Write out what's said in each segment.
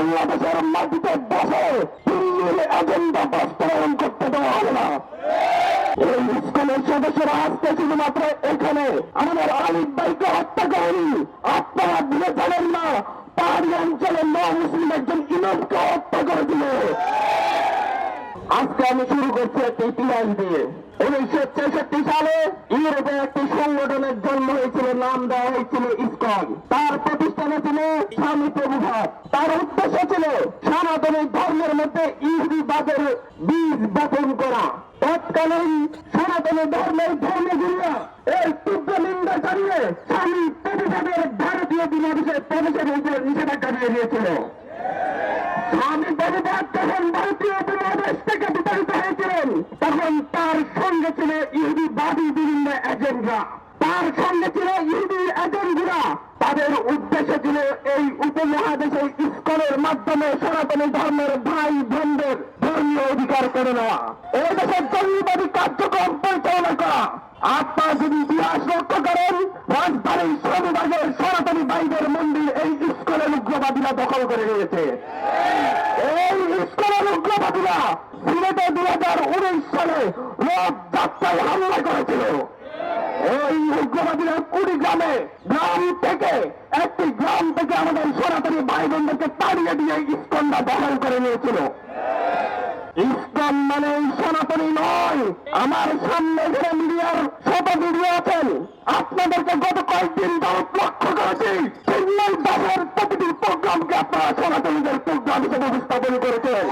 বাংলাদেশের মাটিতে বসে দিল্লির এজেন্ডা বাস্তবায়ন করতে দেওয়া হবে না। এই ইস্কনের সদস্যরা আজকে শুধুমাত্র এখানে আমাদের আলিফ ভাইকে হত্যা করেনি। আপনারা ভুলে জানেন না, পাহাড়ি অঞ্চলে ন মুসলিম একজন ইমামকে হত্যা করে দিল আজকে আমি শুরু করছি একটি ইতিহাস দিয়ে। উনিশশো ছেষট্টি সালে ইউরোপে একটি সংগঠনের জন্ম হয়েছিল, নাম দেওয়া হয়েছিল ইসকন। তার প্রতিষ্ঠানে ছিল স্বামী প্রভুভাত তার উদ্দেশ্য ছিল সনাতনী ধর্মের মধ্যে ইহুদিবাদের বীজ বপন করা। তৎকালীন সনাতনী ধর্মের ধর্মগুরুরা এই তীব্র নিন্দা জানিয়ে স্বামী প্রভুভাতের ভারতীয় দিনাদেশে প্রবেশের উপর নিষেধাজ্ঞা দিয়ে দিয়েছিল। স্বামী প্রভুপাত যখন ভারতীয় উপমহাদেশ থেকে বিতাড়িত হয়েছিলেন, তখন তার সঙ্গে ছিল ইহুদিবাদী বিভিন্ন এজেন্টরা। তার সঙ্গে ছিল ইহুদি এজেন্টরা। তাদের উদ্দেশ্য ছিল এই উপমহাদেশে ইস্কনের মাধ্যমে সনাতনী ধর্মের ভাই বোনদের ধর্মীয় অধিকার করে নেওয়া। এই দেশের জঙ্গিবাদী কার্যক্রম পরিচালনা করা। আপনারা যদি ইতিহাস লক্ষ্য করেন রাজধানীর শ্রমবাগের সনাতনী ভাইদের মন্দির এই ইস্কনের উগ্রবাদীরা দখল করে নিয়েছে। এই ইস্কনের উগ্রবাদীরা সিলেটে দুই হাজার উনিশ সালে রথ যাত্রায় হামলা করেছিল। এই উগ্রবাদীরা কুড়ি গ্রামে গ্রাম থেকে একটি গ্রাম থেকে আমাদের সনাতনী ভাই বোনদেরকে তাড়িয়ে দিয়ে ইস্কনটা দখল করে নিয়েছিল। ইসলাম মানে সনাতনী নয়, আমার সামনে এখানে মিডিয়ার শত ভিডিও আছেন, আপনাদেরকে গত কয়েকদিন যাবত লক্ষ্য করেছি চেন্নাই বাজার প্রতিটি প্রোগ্রামকে আপনারা সনাতনীদের প্রোগ্রাম হিসেবে উপস্থাপন করেছেন।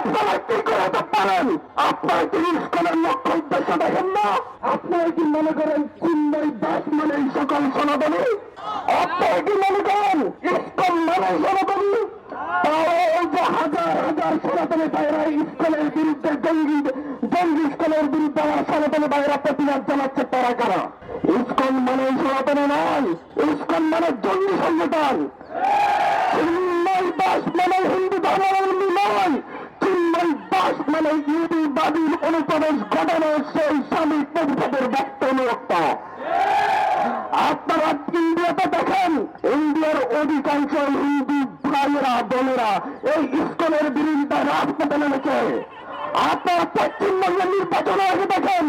আপনারা কি করাতে পারেন। আপনারা কি ইস্কনের লক্ষ্য উদ্দেশ্য দেখেন না? আপনারা কি মনে করেন চিন্ময় দাস মানে এই সকল সনাতনী? আপনারা কি মনে করেন ইস্কন মানে সনাতনী? তাহলে এই যে হাজার হাজার সনাতনী ভাইরা ইস্কনের বিরুদ্ধে জঙ্গি জঙ্গি ইস্কনের বিরুদ্ধে আমার সনাতনী ভাইরা প্রতিবাদ জানাচ্ছে তারা কারা? ইস্কন মানে মানে মানে হিন্দু চিন্ময় মানে ইহুদিবাদীর অনুপ্রবেশ ঘটানোর সেই স্বামী প্রভুপদের বক্তব্য আপনারা ইন্ডিয়াতে দেখেন, ইন্ডিয়ার অধিকাংশ হিন্দু ভাইয়েরা, বোনেরা এই ইস্কনের বিরুদ্ধে রাজপথে নেমেছে। আপনারা পশ্চিমবঙ্গের নির্বাচনে আগে দেখেন,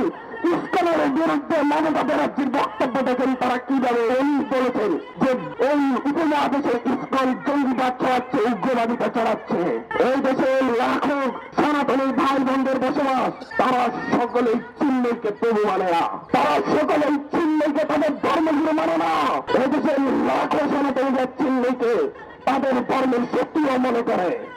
ইস্কনের বিরুদ্ধে মমতা ব্যানার্জির বক্তব্য দেখেন তারা কীভাবে উনি বলেছেন যে এই উপমহাদেশে ইস্কন জঙ্গিবাদ ছড়াচ্ছে, উগ্রবাদিতা ছড়াচ্ছে। এই দেশে লাখো সনাতনী ভাই বোনদের বসবাস তারা সকলেই চিহ্নকে প্রভু মানে না। তারা সকলেই চিহ্নকে তাদের ধর্মগুলো মানে না। এদেশের দেশের লাখো সনাতনীদের চিহ্নকে তাদের ধর্মের শক্তিও মনে করে।